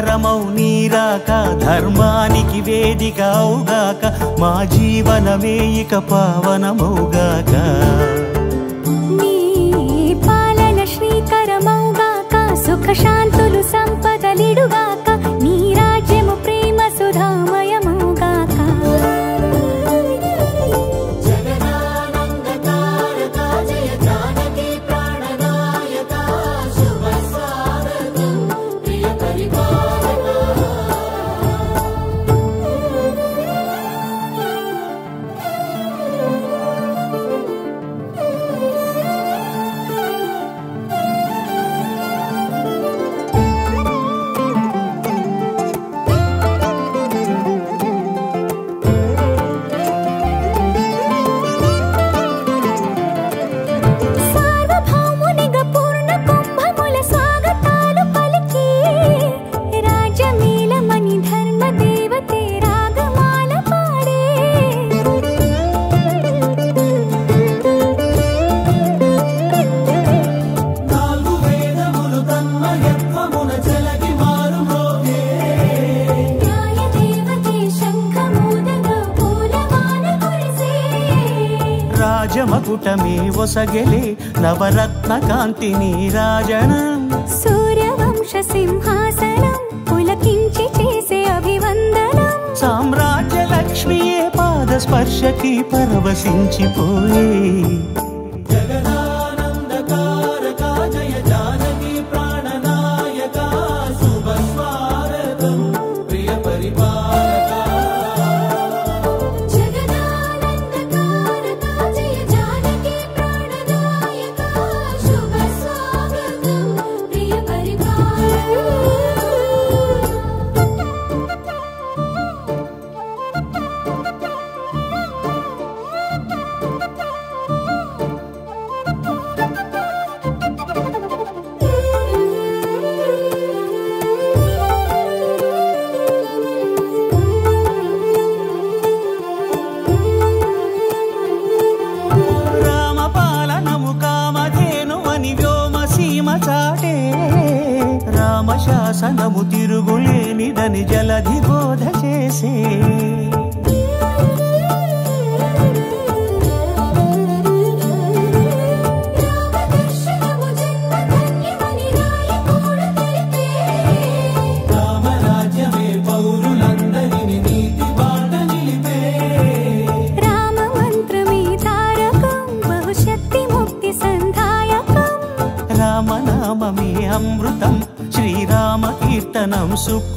ఆధారమౌ నీరాక ధర్మానికి వేదిక అవుగాక మా జీవనమే ఇక పావనమౌగాక. ಒಸಗೆಲೆ నవరత్న కాంతిని ನೀರಾಜಣ సూర్యవంశ సింహాసనం పులకించి చేసే అభివందనం. సామ్రాజ్య లక్ష్మియే పాద స్పర్శకి పరవశించిపోయే. తారకం బహుశక్తి ముక్తి సంధాయకం. రామనామమే అమృతం శ్రీరామ కీర్తనం సుకృతం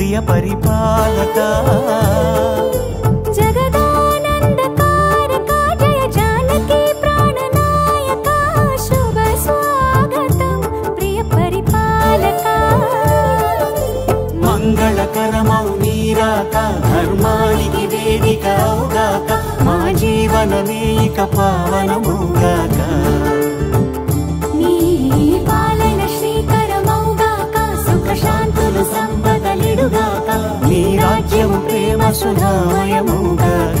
ప్రియ పరిపాలక. మంగళకరమౌ నీరాక ధర్మానికి వేదిక అవుగాక. మా జీవనమే ఇక పావనముగాక శాంతులు సంపదలిడుగాక. నీ రాజ్యము ప్రేమ సుధామయముగాక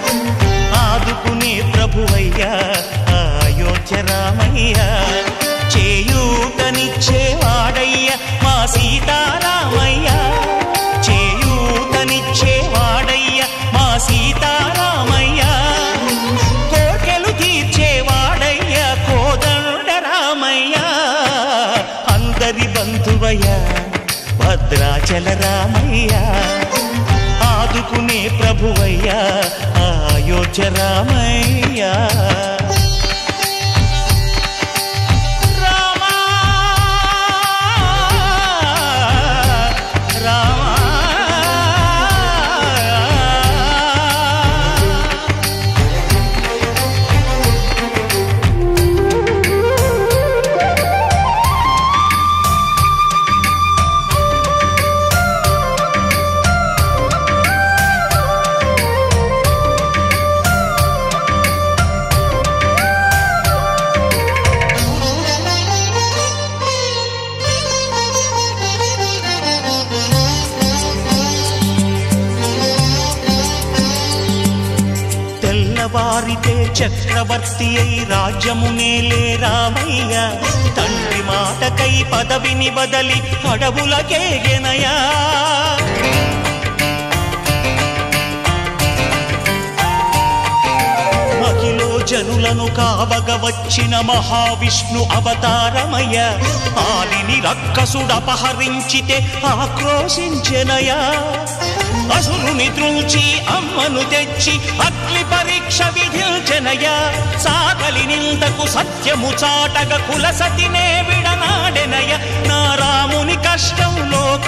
ఆదుకునే ప్రభువయ్యా అయోధ్య రామయ్య. చేయూతనిచ్చేవాడయ్య మా సీతారామయ్య. చేయూతనిచ్చేవాడయ్య మా సీతారామయ్య. కోటెలు తీర్చేవాడయ్య కోదండ రామయ్య. అందరి బంధువయ్య భద్రాచల రామయ్య. ఆదుకునే ప్రభువయ్యా అయోధ్య రామయ్యా. వారితే చక్రవర్తి అయి రాజ్యమునేలే రామయ్య తండ్రి మాటకై పదవిని బదలి అడవులకేగెనయా జనులను కావగ వచ్చిన మహావిష్ణు అవతారమయ్య. ఆలిని రక్కసుడపహరించితే ఆక్రోశించెనయా అసురుని త్రుంచి అమ్మను తెచ్చి అగ్ని పరీక్ష విధించెనయా సాగలి నిందకు సత్యము చాటగ కులసతినే విడనాడెనయ నా రాముని కష్టం లోక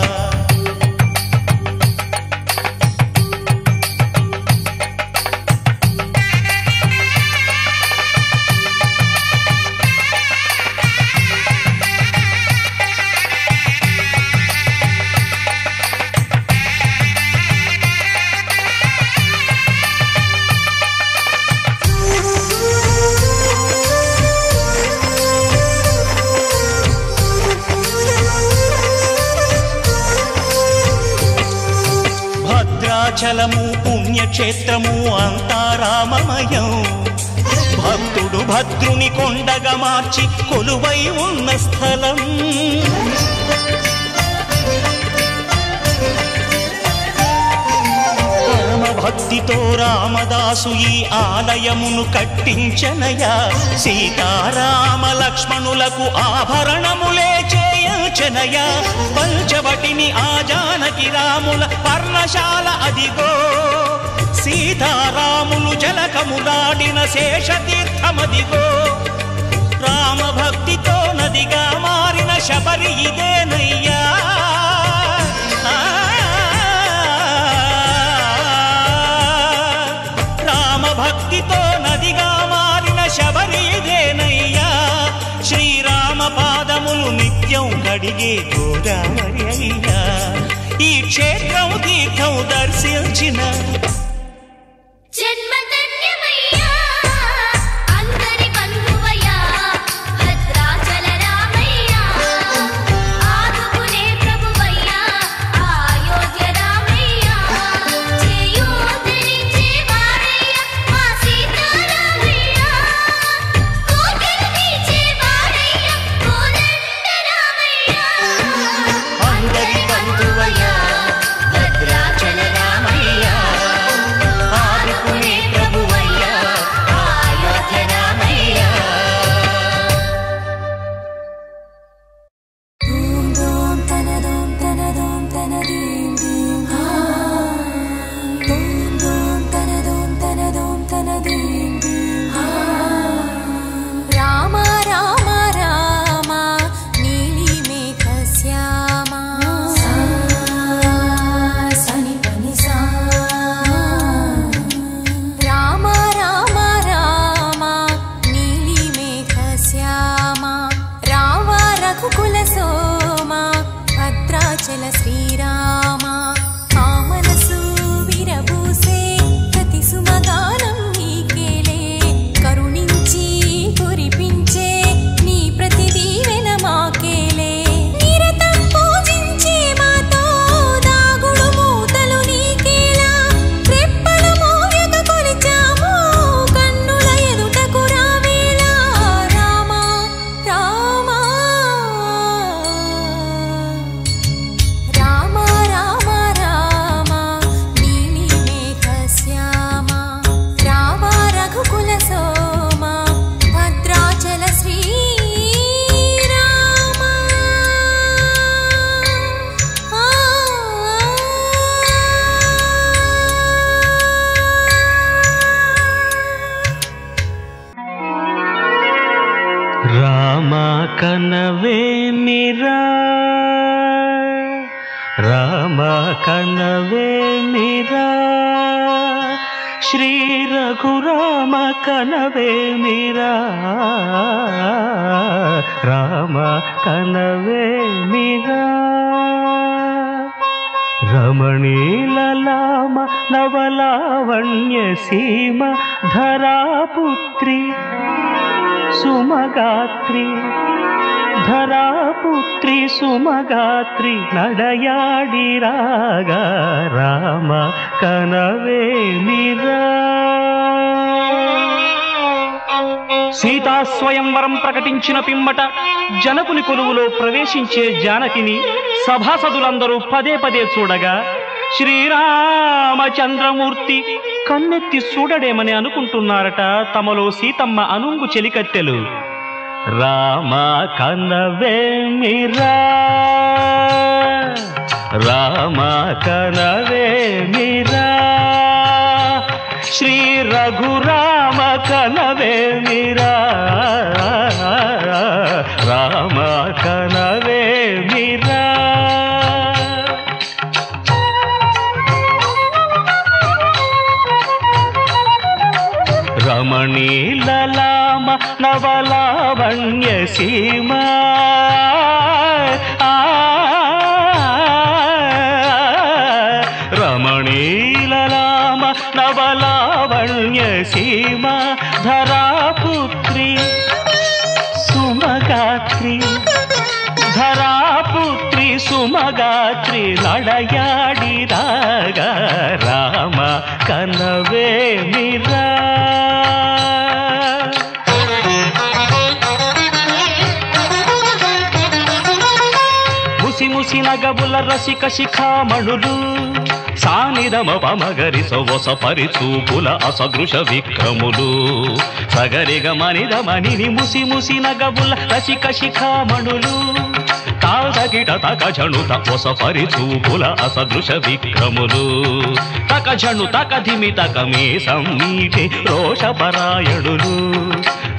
మార్చి కొలువై ఉన్న స్థలం. భక్తితో రామదాసు ఈ ఆలయమును కట్టించనయా. సీతారామ లక్ష్మణులకు ఆభరణములే చేయించనయా. పంచవటిని ఆ జానకి రాముల పర్ణశాల అదిగో. సీతారాములు జలకములాడిన శేషతీర్థమదిగో. రామభక్తితో నదిగా మారిన శబరి ఇదేనయ్యా. రామభక్తితో నదిగా మారిన శబరి ఇదేనయ్యా. శ్రీరామ పాదములు నిత్యం కడిగే గోదావరి అయ్యా. ఈ క్షేత్రం తీర్థం దర్శించిన राम कनवे मीरा। श्रीरघु राम कनवे राम कनवे मीरा। रमणी लला मण्यसीम धरापुत्री सुमगात्री। ధరాపుత్రి సుమగాత్రి నడయాడి రాగా రామ కనవేమిరా సీతా స్వయంవరం ప్రకటించిన పిమ్మట జనకుని కొలువులో ప్రవేశించే జానకిని సభాసదులందరూ పదే పదే చూడగా శ్రీరామచంద్రమూర్తి కన్నెత్తి చూడడేమని అనుకుంటున్నారట తమలో సీతమ్మ అనుంగు చెలికత్తెలు రామ కనవేమిరా రామ కనవేమిరా శ్రీ రఘురామ కనవేమిరా రామ కనవే నవలావణ్య రసిక శిఖామణులు సానిదమ పమగరి సొవస పరిచూపుల అసదృశ విక్రములు. సగరిగ మనిద ముసి ముసి నగబుల రసిక శిఖామణులు తాదగిట తక జణుత ఒస పరిచూపుల అసదృశ విక్రములు. తక జణు తక ధిమి తక మే సమ్మీటి రోషపరాయణులు.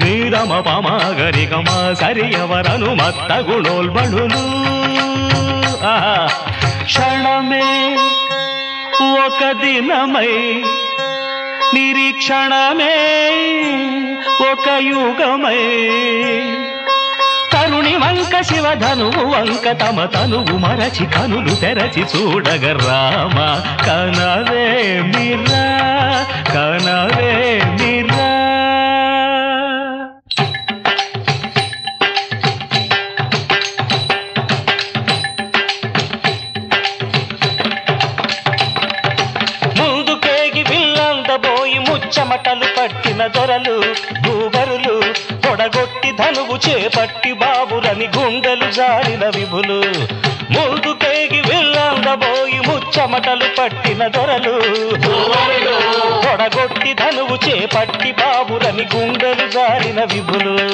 నీరమ పమగరిగమ సరియవరను మత్త గుణోల్బణులు క్షణమే ఒక దినమై నిరీక్షణమే ఒక యుగమై. తరుణి వంక శివధనువు వంక తమ తనువు మరచి కనులు తెరచి చూడగ రామ. కనవే మిరా కనవే చేపట్టి బాబురని గుండెలు జారిన విభులు. ముందుకేగి విల్లందబోయి చెమటలు పట్టిన దొరలు. భూవరులు ధనువు చేపట్టి బాబురని గుండెలు జారిన విభులు.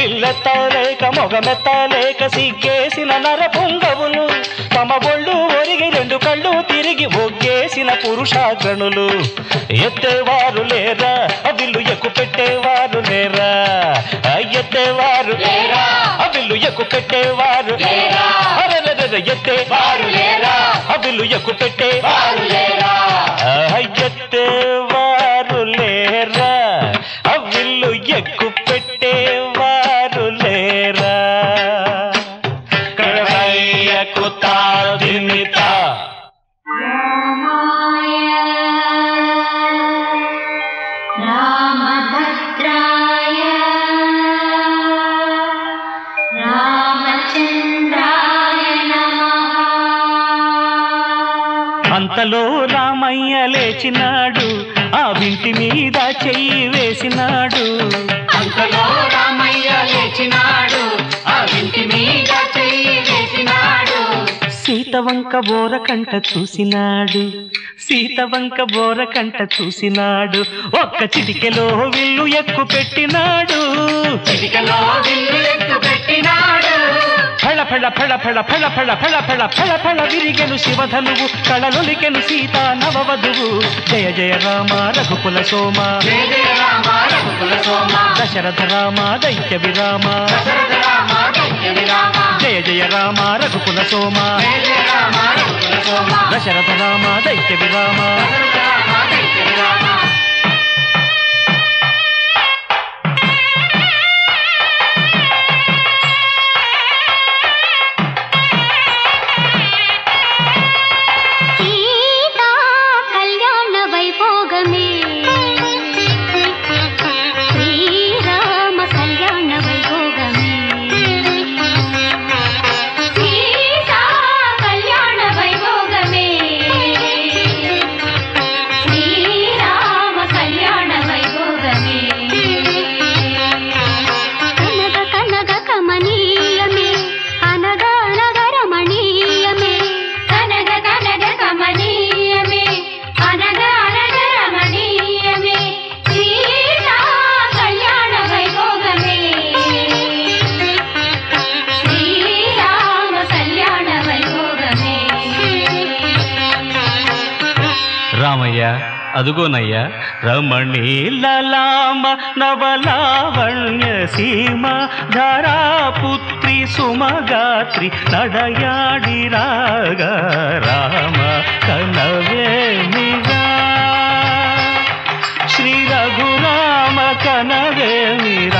విల్లెత్తలేక మొగమెత్తలేక సిగ్గేసిన నర పొంగవులు. తమ ఒళ్ళు ఒరిగి రెండు కళ్ళు తిరిగి ఒగ్గేసిన పురుషాగణులు. ఎత్తేవారు లేరా? అవిల్లు ఎక్కు పెట్టేవారు లేరా? ఆ, ఎత్తేవారు అవిల్లు ఎక్కు పెట్టేవారు అరెరెరెరె, లేరా ఎత్తే అదులు లేరా? అయ్యతే వారు లేరా? రామయ్య లేచినాడు ఆ వింటి మీద చెయ్యి వేసినాడు. అంతలో రామయ్య లేచినాడు ఆ ఇంటి మీద చెయ్యి వేసినాడు. సీత వంక బోర కంట చూసినాడు సీత వంక బోర కంట చూసినాడు. ఒక్క చిటికెలో విల్లు ఎక్కు పెట్టినాడు చిటికలో విల్లు ఎత్తు పెట్టినాడు ఫళ ఫళ ఫళ ఫళ ఫళ ఫళ ఫళ ఫళ ఫళ ఫళ విరిగెను శివధనువు కళలొలికెను సీత నవవధువు జయ జయ రామ రఘుకుల సోమ జయ జయ రామ రఘుకుల సోమ దశరథ రామ దైత్య విరామ జయ జయ రామ రఘుకుల సోమ దశరథ రామ దైత్య విరామ అదుగోనయ్యా రమణీలలామ నవలావణ్య సీమ ధరాపుత్రి సుమగాత్రి నడయాడి రాగ రామ కనవేమిరా శ్రీ రఘురామ కనవేమిరా రామ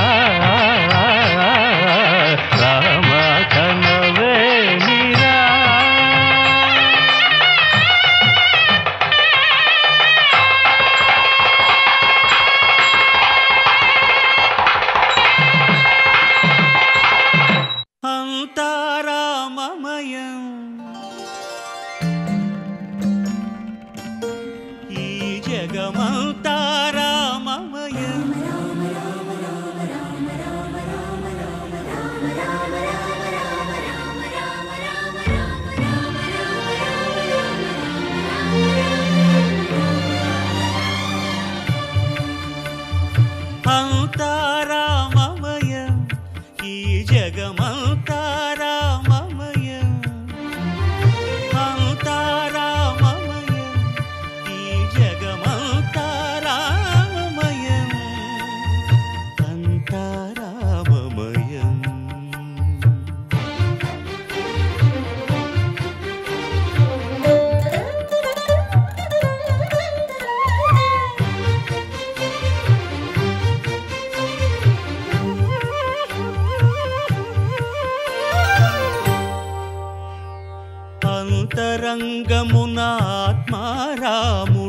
பார்த்தாய் రంగమునాత్మారాము.